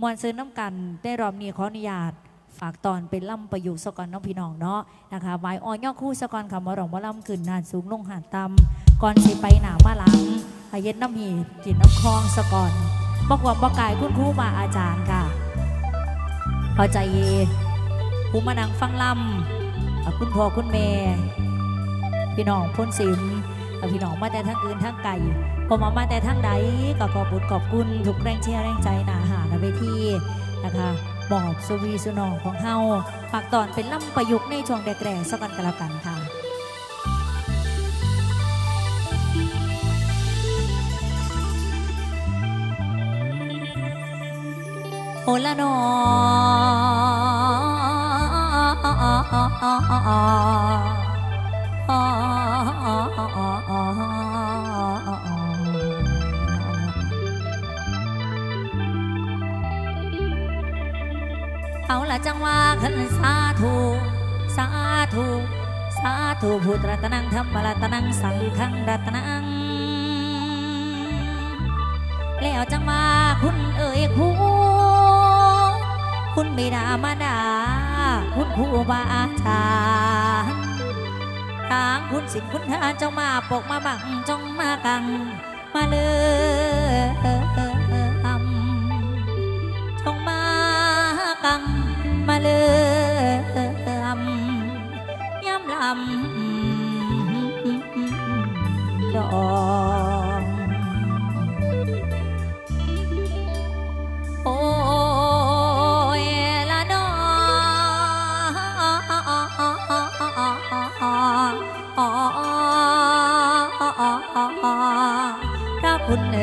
มวนซื้อน้ำกันได้รอบนี้ขออนุญาตฝากตอนเป็นล่ำประยุกต์สกอนน้องพี่น้องเนาะนะคะไว้ออย่อคู่สกอนคำว่าร้องว่าล่ำขึ้นนานสูงลงหาดต่ำก่อนสิไปหนามาหลังให้เย็นน้ำหีกินน้ำคลองสกอนบอกว่าบอกกายคุณครูมาอาจารย์ค่ะพอใจเยผู้มานังฟังล่ำคุณพ่อคุณแม่พี่น้องพ้นสิมพี่น้องมาแต่ทั้งอื่นทั้งไก่ ผมมามาแต่ทั้งใดก็ขอบุญขอบคุณทุกแรงเชียร์แรงใจหนาหาในเวทีนะคะบอกสวีสุนองของเฮาฝากตอนเป็นล่ำประยุกต์ในช่วงแรกๆสักกันกันล้วกันค่ะโอละนออ จังว่าขันสาธุ สาธุ สาธุพุทธรัตนังธรรมรัตนังสังฆังรัตนัง แล้วจังมาคุณเอ่ยครูคุณบิดามารดา คุณครูบาอาจารย์ทางคุณสิงคุณทานเจ้ามาปกมาบังจงมากัง มาเลย คุณเอ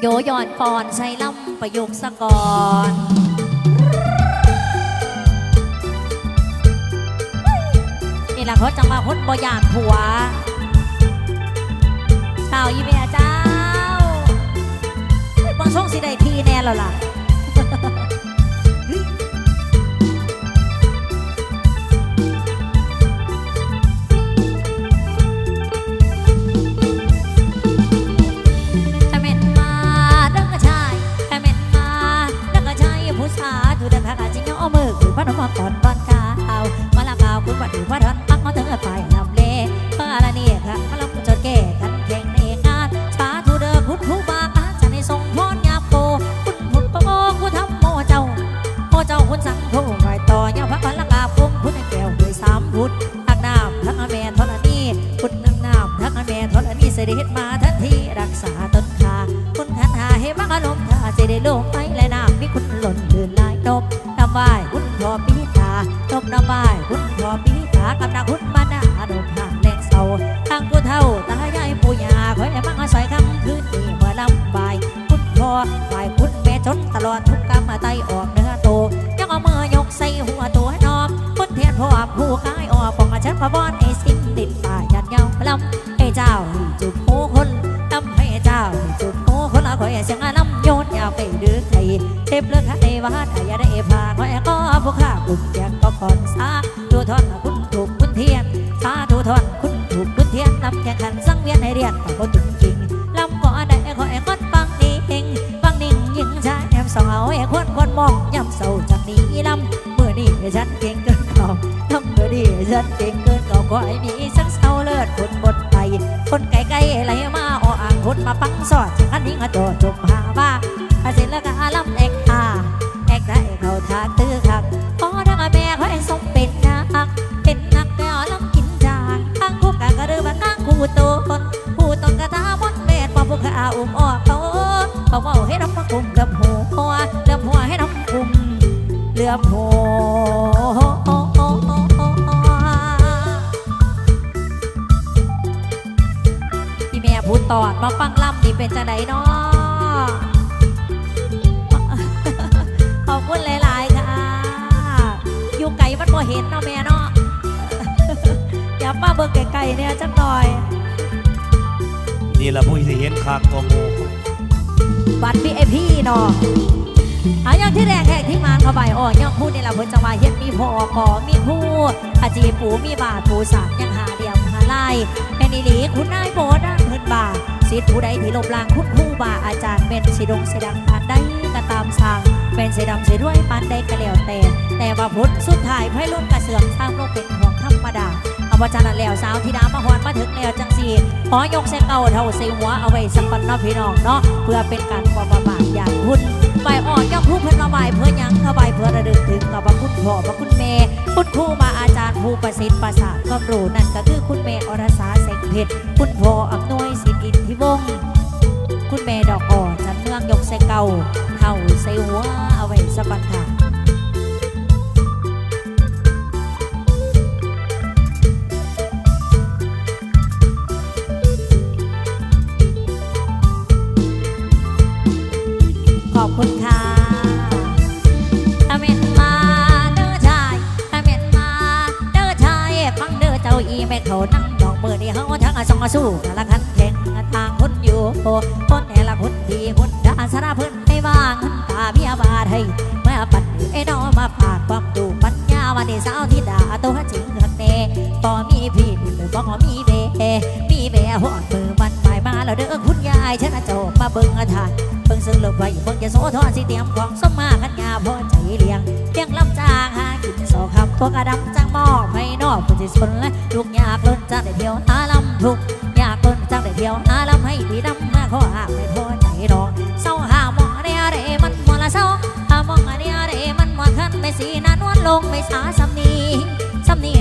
โยยอนปอนใช้ลำประโยคสะกอนนี่แหละเขาจังมาคนบ่ยานผัวสาวยี่เมียเจ้าบางช่องสิได้ทีแน่แล้วล่ะ พุทธทักน้ำทักแม่ทรณีพุทธน้ำน้ำทักแม่ทรณีเสด็จมาทันทีรักษาต้นขาคุณขันหาให้มังอารมณ์ถ้าจะได้ลงไปและน้ำมีคุณหล่นเดินลายนกนำไหวายคุณพอปีตานกนำไหวายคุณพอปีตากำนังคุณมาหน้าดมห่างแรงเศร้าทางผู้เฒ่าตายายปู่ยาคอยมังอาศัยคำคืนนี้เมื่อลำบายคุณพ่อฝ่ายคุณแม่จนตลอดทุกกรรมไตออกเนื้อโตยังเอามือยกใส่หัวตัวน้อมคุณเทียนพ่อผู้กาย ออกปองอาชันพระบอนไอ้สิ่งดินป่ายันเยาพลำไอ้เจ้าจุบหูคนลำให้เจ้าจุบหูคนละคอยเสียงลำโยนอยากไปดื้อใครเต็มเลือดให้ว่าถ้าอย่าได้พาคอยก็ผู้ข้าคุณแจกก็ก่อนสาดูทอนคุณถูกคุณเทียนสาดูทอนคุณถูกคุณเทียนลำแข่งขันสังเวียนให้เรียนก็ถึงจริงลำก็ได้คอยก็ฟังนี่งฟังนิ่งยิงชายแอมสาวไอ้คนคนมองย่ำเศร้าจากนี้ลำเมื่อนี้ฉันเก่ง มื่อดเก่งเกินเขาก็ให้มีสังเศร้าเลิศคนบนไป คนไกลไกลไหลมาอ้อ่างคนมาปังสอดอันนี้มาโจจบหาว่าอาเสร็จแล้วก็อาลำเอกอาเอกได้เขาทางตื้อคักพอทั้งแม่เขาเองทรงเป็นนักเป็นนักแล้วลำกินจางทางคู่กันก็เรือว่าตั้งคู่ตนผู้ตนกระทาบนเบ็ดพอผู้ขาอุ้มออกเขาเขาบอกให้รับมาคุมเลือบหัวเลือบหัวให้รับคุมเลือบหัว มาฟังล่ำนี่เป็นจะไหนเนาะขอบคุณหลาย ๆ ค่ะ อยู่ไกลมันบ่เห็นเนาะแม่เนาะอย่ามาเบิ่งไกล ๆ เนี่ยจักหน่อย นี่ละผู้ที่เห็นคักก็หมูบัตรพี่เอพี่เนาะอาอย่างที่แรกแขกที่มานเข้าไปอ๋อย่างพูดนี่แหละเพิ่นจะว่าเฮ็ดมีพอขอมีคู่อาจีปูมีบาทปูสากยังหาเดียม หาไล่แม่นอีหลีคุณนายโบดานเพิ่นบ่าสิทธิ์ผู้ใดที่ลบล้างคุณครูบาอาจารย์เป็นสิดงสิดังปานใดก็ตามสั่งเป็นสิดำสิด้วยปานใดก็แล้วแต่ แต่ว่าพุทธสุดท้ายไพ่ล้นกระเสื่อมสร้างโลกเป็นของธรรมดาเอาว่าจันนั้นแล้วสาวที่ดามาฮอนมาถึงแล้วจังสีขอยกเส้เก่าเท่าเสหัวเอาไว้สักปันเนาะพี่น้องเนาะเพื่อเป็นการความประมาทอย่างคุ ใบอ่อนยกผู้เพิ่นมาใบเพื่อยังเข้าใบเพื่อระลึกถึงกับพระคุณพ่อพระคุณแม่คุณครูมาอาจารย์ผู้ประสิทธิ์ประสาทความรู้นั่นก็คือคุณแม่อรสาเสงเพชรคุณพ่ออำนวยสิทธิอินทิวงศ์คุณแม่ดอกอ่อนจันเมืองยกใส่เก่าเท่าใส่หัวเอาไว้สะบัดค่ะ คุณค่ะถ้าเม็นมาเด้อชายถ้าเม็นมาเด้อชายฟังเด้อเจ้าอีแม่เขานั่งดอกเบอร์นี่เฮาทั้งสองสู้ละคันแข่งต่างคนอยู่คนแต่ละคนดีคนดาสารพิ่นไม่ว่างตาเมียบาดให้เมื่อปัดไอ้น้อมาฝากความดูปัญญาวันนี้สาวที่ด่าตัวจริงข้างในบ่มีพี่หรือบ่มีเบมีเบหอดมือมันหมายมาแล้วเด้อคุณยายฉันจะมาเบิ่งอาทาน เบิ่งซึ่งเลิกไว้เบิ่งจะโสธรสิเตรียมของสมมาขันยาพอใจเลี้ยงเลี้ยงลำจางหากินโซคำตัวกระดำจังหม้อไม่นอกผู้ที่สนและลูกยากล้นจังได้เที่ยวหาลำทุกยากล้นจังได้เที่ยวหาลำให้พี่ดำมาขอหาไม่พอใจดอกเศร้าหามองเรียเรมันมัวละเศร้าหามองเรียเรมันมัวคันไม่สีนานวนลงไม่สาสำนีสำนี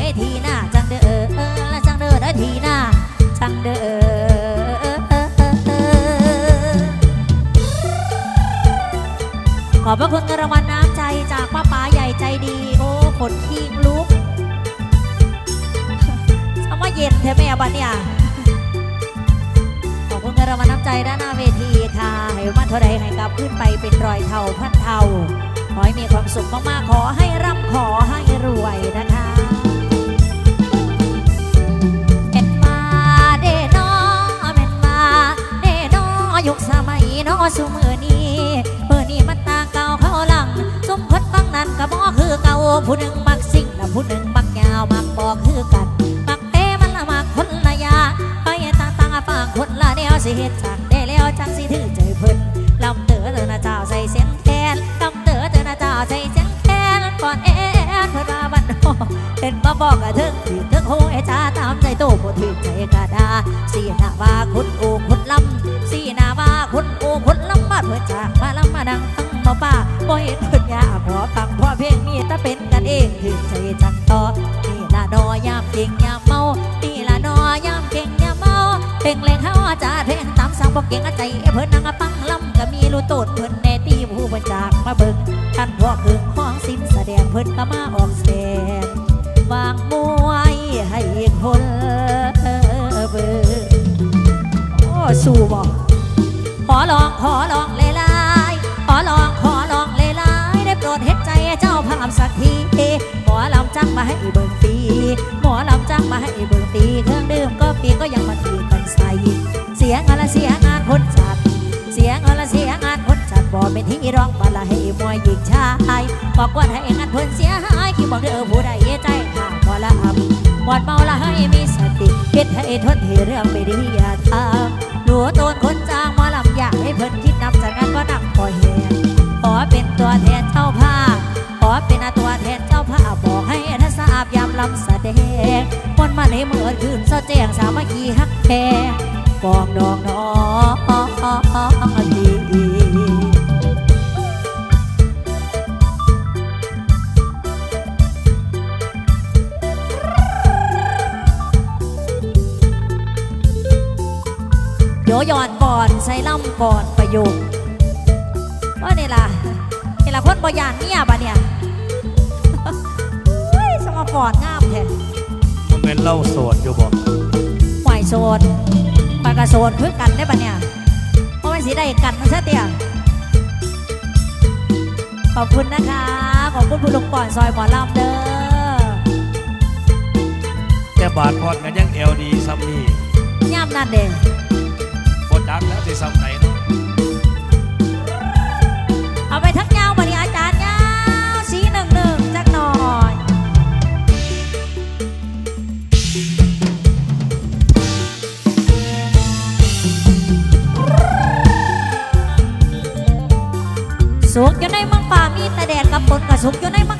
พระคุณเงินรางวัลน้ำใจจากป้าป๋าใหญ่ใจดี โอ้ขนขี้ลุกเอามาเย็นเถอแม่บัดเนี่ยขอบคุณเงินรางวัลน้ำใจด้านหน้าเวทีค่ะให้มันเท่าใดให้กลับขึ้นไปเป็นรอยเท่าพันเท่า ขอให้มีความสุขมากๆ ขอให้ร่ำขอให้รวยนะคะเอ็นมาเดนอเม็นมาเดนอยุคสมัยนอสุมือนี้ นั้นก็บอกคือเก่าผู้หนึ่งมักสิ่งและผู้หนึ่งมักยาวมักบอกคือกันมักเป้มันละมักคนละยาไปต่างต่างๆฟังคนละแนวสิเฮ็ดจังได้แล้วจังสิถือใจเพิ่นลำเต๋อเตอนะเจ้าใส่เสียงแคนลำเต๋อเตอนะเจ้าใส่เสียงแคนก่อนแอนเพิ่นว่าบันโอเป็นมาบอกกะถึงถือถึงโหยจ้าตามใจโตบ่ถือใจกะดาสีหน้าว่าคุณโอคุณ เพื่อจากมาลำมาดังตั้งมาป้าบ่เห็นเพิ่นยาขอฟังพ่อเพลงมีแต่เป็นกันเองถือใจจังต่อนี่ละนอยามเก่งยามเมานี่ละนอยามเก่งยามเมาเพลงเลงเฮาจ้าเพลงตามสั่งบ่เก่งอะใจเพิ่นนั่งอะปังลำก็มีรู้โตดเพิ่นแน่ตีผู้บัญจากมาเบิ่งท่านพ่อคือของสินแสดงเพิ่นก็มาออกแสดงวางมวยให้คนเบิกโอ้สู้บ มาให้เบิ่งปีหมอลำจังมาให้เบิ่งปีเครื่องดื่มก็ปีก็ยังมาตีกันใส่เสียงานละเสียงานคนจัดเสียงานละเสียงานคนจัดบ่เป็นที่ร้องบละให้มวยหญิงชายบอกว่าให้งานเพิ่นเสียหายคิดบอกเด้อผู้ใดใจข้าบ่ละอำหมดเมาละให้มีสติคิดให้ทนที่เรื่องไม่ดีอย่าทำหนูโตนคนจ้างหมาลำอยากให้เพิ่นคิดนำจากงานก็นำก่อเหตุขอเป็นตัวแทนเจ้าภาพขอเป็นตัวแทนเจ้าภาพบอกให้ ลำแสดงวันมาในเมื่อคืนเศร้าแจงสามัคคีฮักแพงกองดองน้องดีโยยอนก่อนใส่ล่ำก่อนประโยคว่านี่ล่ะนี่ล่ะคนบอยานเมียบะเนี่ย ฮ้ยสมาฟอดงามแท้มันเป็นเล่าโสดอยู่บอกหวายโซนปากกระโซนคือกันได้ปะเนี่ยเพราะมันสีได้กันนะเสียเตียขอบคุณนะคะ ขอบคุณผู้ลุงก่อนซอยหมอลำเด้อแต่บาทพอดกันยังเอลดีซัมนี่ย่ำนั่นเด้พอจักแล้วสิซัมไหนเนาะเอาไปทั้ง ยาว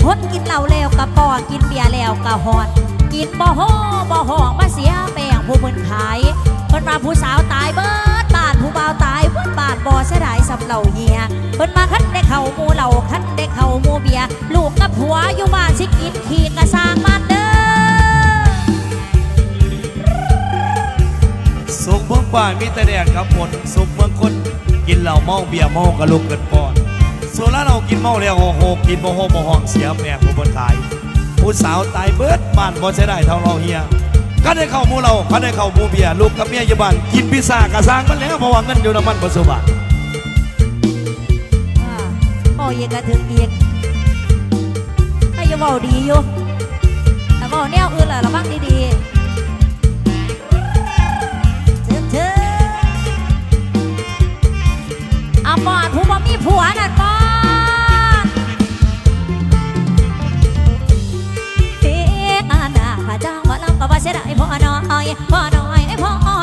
คนกินเหล้าแล้วกะปอกินเบียร์แล้วกะฮอนกินบ่ฮ้อบ่ห้องมาเสียแป้งผู้มึนขายเพิ่นมาผู้สาวตายเบิดบานผู้บ่าวตายเบิดบานบ่เสียดายสำเหล่าเฮียเพิ่นมาคันได้เข้ามูเหล้าคันได้เข้ามูเบียร์ลูกกับผัวอยู่บ้านสิกินขี้กะสร้างมันเด้อสุขเมืองป่านมีแต่แดดครับฝนสุขเมืองคนกินเหล้าเมาเบียร์เมากระลุกเกินปอน ส่วนร้าเรากินเมาแล้วโหโหกินโมโหโมห้องเสียแม่ผู้บนขาย ผู้สาวตายเบิดบ้านบ่ใช่ได้เท่าเราเฮียก็ได้เข้ามูเราก็ได้เข้ามูเบียลูกกับเมียอยู่บ้านกินพิซซ่ากระซังมันแล้วเพราะว่าเงินอยู่น้ำมันบ่สบายอ่าโอ้ยกระถึงอีกให้อยังเบาดีอยู่แต่เบาแนวอื่นล่ะระวังดีๆเชิญเชิญอาปอนผู้บ่มีผัวนั่นป ว่าเสียดายพ่อน่อยพ่อน่อยไอ้พ่อ